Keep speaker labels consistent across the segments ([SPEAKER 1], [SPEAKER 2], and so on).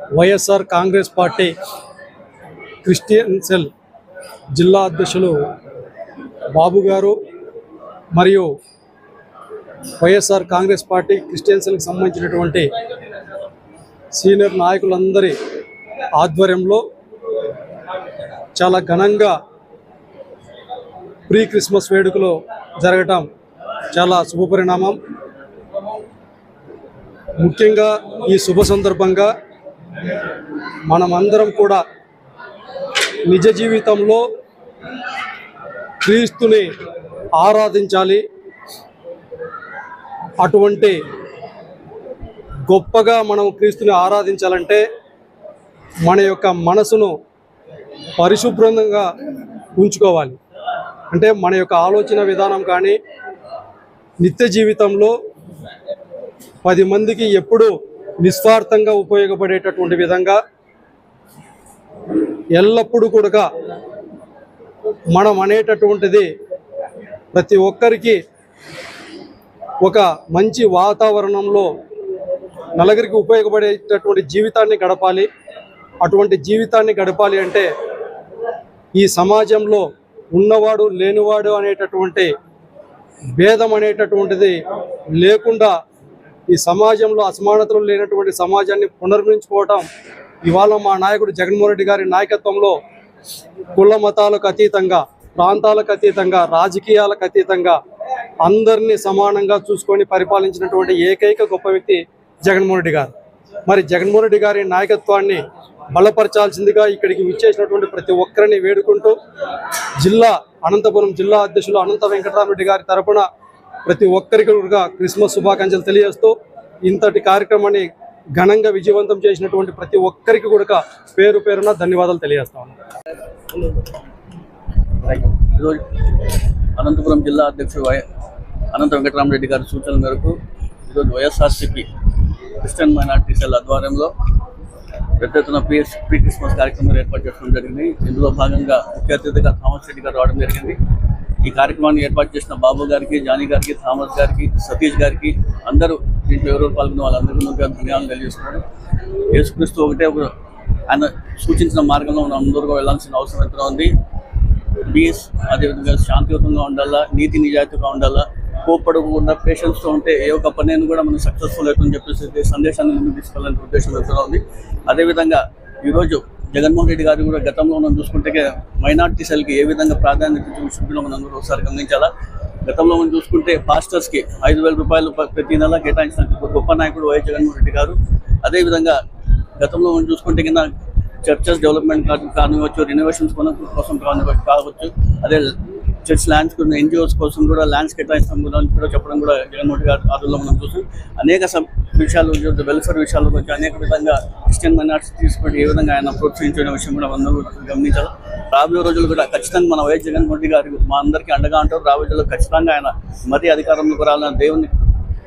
[SPEAKER 1] YSR Congress party Christian cell జిల్లా అధ్యక్షులు బాబు గారు మరియు వైఎస్ఆర్ కాంగ్రెస్ పార్టీ క్రిస్టియన్ సెల్కి సంబంధించినటువంటి సీనియర్ నాయకులందరి ఆధ్వర్యంలో చాలా ఘనంగా ప్రీ క్రిస్మస్ వేడుకలు జరగటం చాలా శుభపరిణామం. ముఖ్యంగా ఈ శుభ సందర్భంగా మనమందరం కూడా నిజ జీవితంలో క్రీస్తుని ఆరాధించాలి. అటువంటి గొప్పగా మనం క్రీస్తుని ఆరాధించాలంటే మన యొక్క మనసును పరిశుభ్రంగా ఉంచుకోవాలి. అంటే మన యొక్క ఆలోచన విధానం కానీ నిత్య జీవితంలో పది మందికి ఎప్పుడూ నిస్వార్థంగా ఉపయోగపడేటటువంటి విధంగా ఎల్లప్పుడూ కూడా మనం అనేటటువంటిది ప్రతి ఒక్కరికి ఒక మంచి వాతావరణంలో నలుగురికి ఉపయోగపడేటటువంటి జీవితాన్ని గడపాలి. అటువంటి జీవితాన్ని గడపాలి అంటే ఈ సమాజంలో ఉన్నవాడు లేనివాడు అనేటటువంటి భేదం అనేటటువంటిది లేకుండా ఈ సమాజంలో అసమానతలు లేనటువంటి సమాజాన్ని పునర్మించుకోవటం ఇవాళ మా నాయకుడు జగన్మోహన్ రెడ్డి గారి నాయకత్వంలో కుల మతాలకు అతీతంగా ప్రాంతాలకు అతీతంగా రాజకీయాలకు అతీతంగా అందరినీ సమానంగా చూసుకొని పరిపాలించినటువంటి ఏకైక గొప్ప వ్యక్తి జగన్మోహన్ రెడ్డి గారు. మరి జగన్మోహన్ రెడ్డి గారి నాయకత్వాన్ని బలపరచాల్సిందిగా ఇక్కడికి విచ్చేసినటువంటి ప్రతి ఒక్కరిని వేడుకుంటూ జిల్లా అనంతపురం జిల్లా అధ్యక్షులు అనంత వెంకటరామరెడ్డి గారి తరపున ప్రతి ఒక్కరికి కూడా క్రిస్మస్ శుభాకాంక్షలు తెలియజేస్తూ ఇంతటి కార్యక్రమాన్ని ఘనంగా విజయవంతం చేసినటువంటి ప్రతి ఒక్కరికి కూడా పేరు పేరున ధన్యవాదాలు తెలియజేస్తా
[SPEAKER 2] ఈరోజు అనంతపురం జిల్లా అధ్యక్షుడు వై అనంత వెంకటరామరెడ్డి గారి సూచనల మేరకు ఈరోజు వైఎస్ఆర్సీపీ క్రిస్టియన్ మైనార్టీ సెల్ ఆధ్వర్యంలో పెద్ద ఎత్తున పిఎస్ ప్రీ క్రిస్మస్ కార్యక్రమం ఏర్పాటు చేయడం జరిగింది. ఇందులో భాగంగా ముఖ్య అతిథిగా థామస్ రెడ్డి గారు రావడం జరిగింది. ఈ కార్యక్రమాన్ని ఏర్పాటు చేసిన బాబు గారికి జానీ గారికి థామస్ గారికి సతీష్ గారికి అందరూ దీంట్లో ఎవరు పాల్గొన్న వాళ్ళందరికీ ముందుగా ధన్యవాదాలు తెలియజేస్తున్నాను. యేసుక్రీస్తు ఒకటే ఒక ఆయన సూచించిన మార్గంలో మనం అందరూ వెళ్ళాల్సిన అవసరం ఎంతో ఉంది. పీస్ అదేవిధంగా శాంతియుతంగా ఉండాలా నీతి నిజాయితీగా ఉండాలా కోప్పడకుండా పేషెన్స్తో ఉంటే ఏ ఒక్క పనిని కూడా మనం సక్సెస్ఫుల్ అవుతుందని చెప్పేసి సందేశాన్ని ముందుకు తీసుకెళ్ళాలనే ఉద్దేశం ఎంతో ఉంది. అదేవిధంగా ఈరోజు జగన్మోహన్ రెడ్డి గారు కూడా గతంలో మనం చూసుకుంటే మైనార్టీ సెల్కి ఏ విధంగా ప్రాధాన్యత చూపించడం మనం అందరూ ఒకసారి గమనించాలా? గతంలో మనం చూసుకుంటే పాస్టర్స్కి ఐదు వేల రూపాయలు ప్రతి నెల కేటాయించిన గొప్ప నాయకుడు వైఎస్ జగన్మోహన్ రెడ్డి గారు. అదేవిధంగా గతంలో మనం చూసుకుంటే కింద చర్చెస్ డెవలప్మెంట్ కా- కానివ్వచ్చు రినోవేషన్స్ కోసం కానివ్వచ్చు కావచ్చు. అదే చర్చ్ ల్యాండ్స్ ఎన్జిఓస్ కోసం కూడా ల్యాండ్స్ కేటాయించడం గురించి కూడా చెప్పడం కూడా జగన్మోహన్ రెడ్డి గారి ఆధ్వర్యంలో మనం చూసాం. అనేక విషయాలు వెల్ఫేర్ విషయాల గురించి అనేక విధంగా క్రిస్టియన్ మైనార్టీస్ తీసుకొని ఏ విధంగా ఆయన ప్రోత్సహించిన విషయం కూడా అందరూ గమనించాలి రాబోయే రోజులు కూడా ఖచ్చితంగా మన వైఎస్ జగన్మోహన్ రెడ్డి గారు మా అందరికీ అండగా ఉంటారు రాబోయే రోజుల్లో ఖచ్చితంగా ఆయన మరీ అధికారంలోకి రాలని దేవుని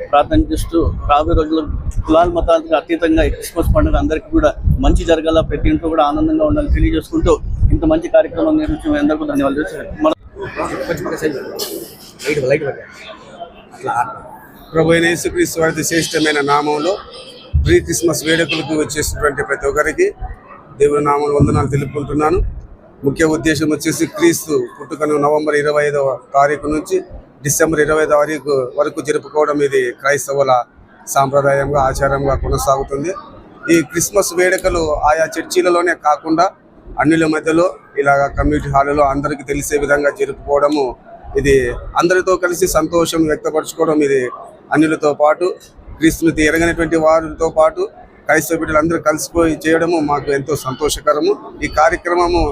[SPEAKER 2] ప్రార్థన చేస్తూ రాబోయే రోజుల్లో కులాల మతాలకు అతీతంగా క్రిస్మస్ పండుగ అందరికీ కూడా మంచి జరగాల ప్రతి ఇంట్లో కూడా ఆనందంగా ఉండాలని తెలియజేసుకుంటూ ఇంత మంచి కార్యక్రమం నిర్వహించిన అందరికీ ధన్యవాదాలు మన
[SPEAKER 3] ప్రభు అయిన యేసుక్రీస్తు వారి శ్రేష్టమైన నామంలో ప్రీ క్రిస్మస్ వేడుకలకు వచ్చేసినటువంటి ప్రతి ఒక్కరికి దేవుని నామంలో వందనాలు తెలుపుకుంటున్నాను. ముఖ్య ఉద్దేశం వచ్చేసి క్రీస్తు పుట్టుకను నవంబర్ ఇరవై ఐదవ తారీఖు నుంచి డిసెంబర్ ఇరవై తారీఖు వరకు జరుపుకోవడం ఇది క్రైస్తవుల సాంప్రదాయంగా ఆచారంగా కొనసాగుతుంది. ఈ క్రిస్మస్ వేడుకలు ఆయా చర్చీలలోనే కాకుండా అన్నిల మధ్యలో ఇలాగ కమ్యూనిటీ హాల్లో అందరికీ తెలిసే విధంగా జరుపుకోవడము ఇది అందరితో కలిసి సంతోషం వ్యక్తపరచుకోవడం ఇది అన్యులతో పాటు క్రీస్తుని ఎరగనటువంటి వారితో పాటు క్రైస్తవ బిడ్డలందరూ కలిసిపోయి చేయడము మాకు ఎంతో సంతోషకరము. ఈ కార్యక్రమము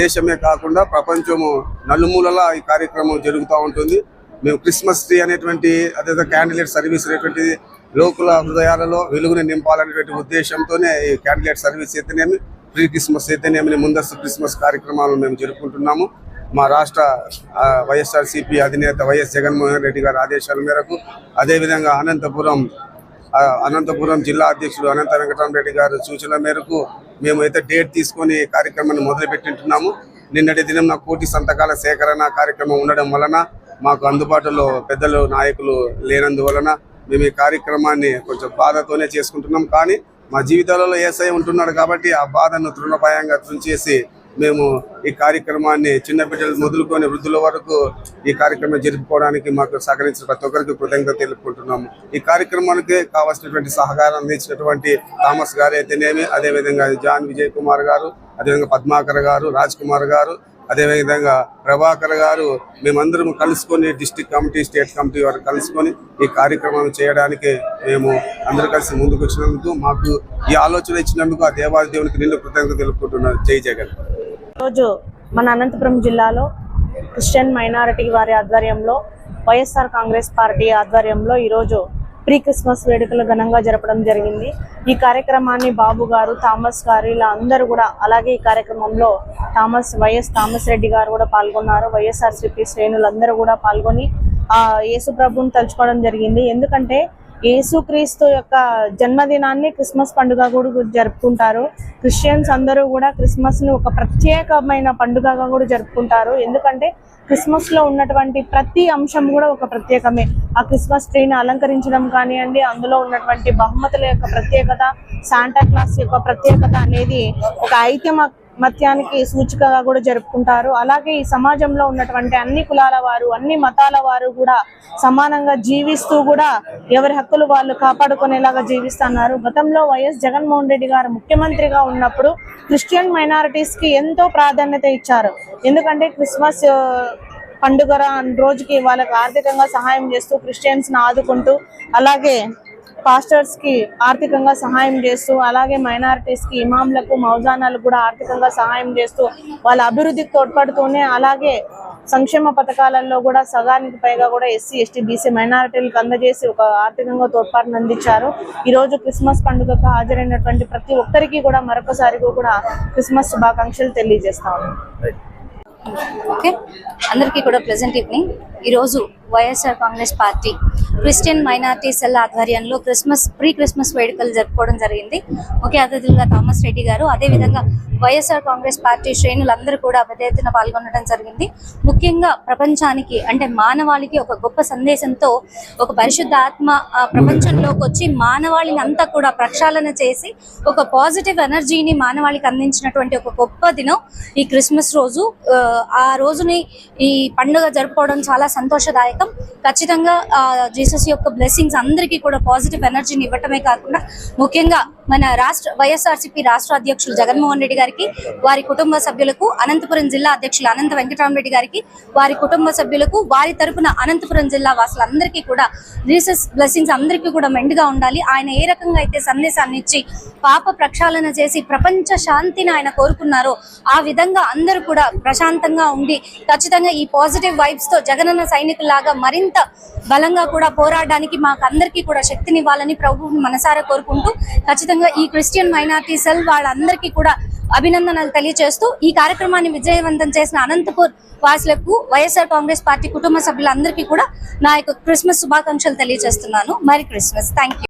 [SPEAKER 3] దేశమే కాకుండా ప్రపంచము నలుమూలలా ఈ కార్యక్రమం జరుగుతూ ఉంటుంది. మేము క్రిస్మస్ ట్రీ అనేటువంటి అదే క్యాండిలేట్ సర్వీస్ అనేటువంటిది లోకుల హృదయాలలో వెలుగుని నింపాలనేటువంటి ఉద్దేశంతోనే ఈ క్యాండిలేట్ సర్వీస్ అయితేనేమి ప్రీ క్రిస్మస్ అయితేనేమి ముందస్తు క్రిస్మస్ కార్యక్రమాలు మేము జరుపుకుంటున్నాము. మా రాష్ట్ర వైఎస్ఆర్సీపీ అధినేత వైఎస్ జగన్మోహన్ రెడ్డి గారి ఆదేశాల మేరకు అదేవిధంగా అనంతపురం అనంతపురం జిల్లా అధ్యక్షుడు అనంత వెంకటరామరెడ్డి గారి సూచనల మేరకు మేము అయితే డేట్ తీసుకొని కార్యక్రమాన్ని మొదలుపెట్టింటున్నాము. నిన్నటి దినం నా కోటి సంతకాల సేకరణ కార్యక్రమం ఉండడం వలన మాకు అందుబాటులో పెద్దలు నాయకులు లేనందువలన మేము ఈ కార్యక్రమాన్ని కొంచెం బాధతోనే చేసుకుంటున్నాం. కానీ మా జీవితాలలో ఏసై ఉంటున్నాడు కాబట్టి ఆ బాధను తృణపాయంగా తుంచేసి మేము ఈ కార్యక్రమాన్ని చిన్నపిల్లలు మొదలుకొని వృద్ధుల వరకు ఈ కార్యక్రమం జరుపుకోవడానికి మాకు సహకరించిన ప్రతి ఒక్కరికి కృతజ్ఞత తెలుపుకుంటున్నాము. ఈ కార్యక్రమానికి కావాల్సినటువంటి సహకారం అందించినటువంటి థామస్ గారు అయితేనేమి అదేవిధంగా జాన్ విజయ్ కుమార్ గారు అదేవిధంగా పద్మాకర్ గారు రాజ్ కుమార్ గారు అదేవిధంగా ప్రభాకర్ గారు మేమందరం కలుసుకొని డిస్టిక్ కమిటీ స్టేట్ కమిటీ వారు కలుసుకొని ఈ కార్యక్రమం చేయడానికి మేము అందరూ కలిసి ముందుకు వచ్చినందుకు మాకు ఈ ఆలోచన ఇచ్చినందుకు ఆ దేవాది దేవునికి నిన్ను కృతజ్ఞత తెలుపుకుంటున్నాను. జై జగన్.
[SPEAKER 4] రోజు మన అనంతపురం జిల్లాలో క్రిస్టియన్ మైనారిటీ వారి ఆధ్వర్యంలో వైఎస్ఆర్ కాంగ్రెస్ పార్టీ ఆధ్వర్యంలో ఈరోజు ప్రీ క్రిస్మస్ వేడుకలు ఘనంగా జరపడం జరిగింది. ఈ కార్యక్రమాన్ని బాబు గారు థామస్ గారు ఇలా అందరూ కూడా అలాగే ఈ కార్యక్రమంలో థామస్ వైఎస్ థామస్ రెడ్డి గారు కూడా పాల్గొన్నారు. వైఎస్ఆర్సీపీ శ్రేణులందరూ కూడా పాల్గొని ఆ యేసు ప్రభుని తలుచుకోవడం జరిగింది. ఎందుకంటే యేసుక్రీస్తు యొక్క జన్మదినాన్ని క్రిస్మస్ పండుగ కూడా జరుపుకుంటారు. క్రిస్టియన్స్ అందరూ కూడా క్రిస్మస్ని ఒక ప్రత్యేకమైన పండుగగా కూడా జరుపుకుంటారు. ఎందుకంటే క్రిస్మస్లో ఉన్నటువంటి ప్రతి అంశం కూడా ఒక ప్రత్యేకమే. ఆ క్రిస్మస్ ట్రీని అలంకరించడం కానివ్వండి అందులో ఉన్నటువంటి బహుమతుల యొక్క ప్రత్యేకత శాంటా క్లాస్ యొక్క ప్రత్యేకత అనేది ఒక ఐక్యమ మత్యానికి సూచికగా కూడా జరుపుకుంటారు. అలాగే ఈ సమాజంలో ఉన్నటువంటి అన్ని కులాల వారు అన్ని మతాల వారు కూడా సమానంగా జీవిస్తూ కూడా ఎవరి హక్కులు వాళ్ళు కాపాడుకునేలాగా జీవిస్తున్నారు. గతంలో వైఎస్ జగన్మోహన్ రెడ్డి గారు ముఖ్యమంత్రిగా ఉన్నప్పుడు క్రిస్టియన్ మైనారిటీస్కి ఎంతో ప్రాధాన్యత ఇచ్చారు. ఎందుకంటే క్రిస్మస్ పండుగ రోజుకి వాళ్ళకి ఆర్థికంగా సహాయం చేస్తూ క్రిస్టియన్స్ని ఆదుకుంటూ అలాగే పాస్టర్స్కి ఆర్థికంగా సహాయం చేస్తూ అలాగే మైనారిటీస్కి ఇమాంలకు మౌజానాలకు కూడా ఆర్థికంగా సహాయం చేస్తూ వాళ్ళ అభివృద్ధికి తోడ్పడుతూనే అలాగే సంక్షేమ పథకాలలో కూడా సగానికి పైగా కూడా ఎస్సీ ఎస్టీ బీసీ మైనారిటీలకు అందజేసి ఒక ఆర్థికంగా తోడ్పాటును అందించారు. ఈ రోజు క్రిస్మస్ పండుగకు హాజరైనటువంటి ప్రతి ఒక్కరికి కూడా మరొకసారి కూడా క్రిస్మస్ శుభాకాంక్షలు తెలియజేస్తా
[SPEAKER 5] ఓకే అందరికీ కూడా ప్లెజెంట్ ఈవినింగ్. ఈరోజు YSR Congress party Christian minority cell ఆధ్వర్యంలో క్రిస్మస్ ప్రీ క్రిస్మస్ వేడుకలు జరుపుకోవడం జరిగింది. ముఖ్య అతిథులుగా థామస్ రెడ్డి గారు అదేవిధంగా వైఎస్ఆర్ కాంగ్రెస్ పార్టీ శ్రేణులందరూ కూడా పెద్ద ఎత్తున పాల్గొనడం జరిగింది. ముఖ్యంగా ప్రపంచానికి అంటే మానవాళికి ఒక గొప్ప సందేశంతో ఒక పరిశుద్ధ ఆత్మ ఆ ప్రపంచంలోకి వచ్చి మానవాళిని అంతా కూడా ప్రక్షాళన చేసి ఒక పాజిటివ్ ఎనర్జీని మానవాళికి అందించినటువంటి ఒక గొప్ప దినం ఈ క్రిస్మస్ రోజు. ఆ, ఆ రోజుని ఈ పండుగ జరుపుకోవడం చాలా సంతోషదాయకం. ఖచ్చితంగా ఆ, జీసస్ యొక్క బ్లెస్సింగ్స్ అందరికీ కూడా పాజిటివ్ ఎనర్జీని ఇవ్వటమే కాకుండా ముఖ్యంగా మన రాష్ట్ర వైఎస్ఆర్సీపీ రాష్ట్ర అధ్యక్షులు జగన్మోహన్ రెడ్డి గారికి వారి కుటుంబ సభ్యులకు అనంతపురం జిల్లా అధ్యక్షులు అనంత వెంకటరామరెడ్డి గారికి వారి కుటుంబ సభ్యులకు వారి తరపున అనంతపురం జిల్లా వాసులందరికీ కూడా రీసెస్ బ్లెస్సింగ్స్ అందరికీ కూడా మెండుగా ఉండాలి. ఆయన ఏ రకంగా అయితే సందేశాన్ని ఇచ్చి పాప ప్రక్షాళన చేసి ప్రపంచ శాంతిని ఆయన కోరుకున్నారో ఆ విధంగా అందరూ కూడా ప్రశాంతంగా ఉండి ఖచ్చితంగా ఈ పాజిటివ్ వైబ్స్తో జగనన్న సైనికులాగా మరింత బలంగా కూడా పోరాడడానికి మాకు అందరికీ కూడా శక్తినివ్వాలని ప్రభువుని మనసారా కోరుకుంటూ ఖచ్చితంగా ఈ క్రిస్టియన్ మైనార్టీ సెల్ వాళ్ళందరికీ కూడా అభినందనలు తెలియజేస్తూ ఈ కార్యక్రమాన్ని విజయవంతం చేసిన అనంతపూర్ వాసులకు వైఎస్ఆర్ కాంగ్రెస్ పార్టీ కుటుంబ సభ్యులందరికీ కూడా నా యొక్క క్రిస్మస్ శుభాకాంక్షలు తెలియజేస్తున్నాను. మరి క్రిస్మస్. Thank you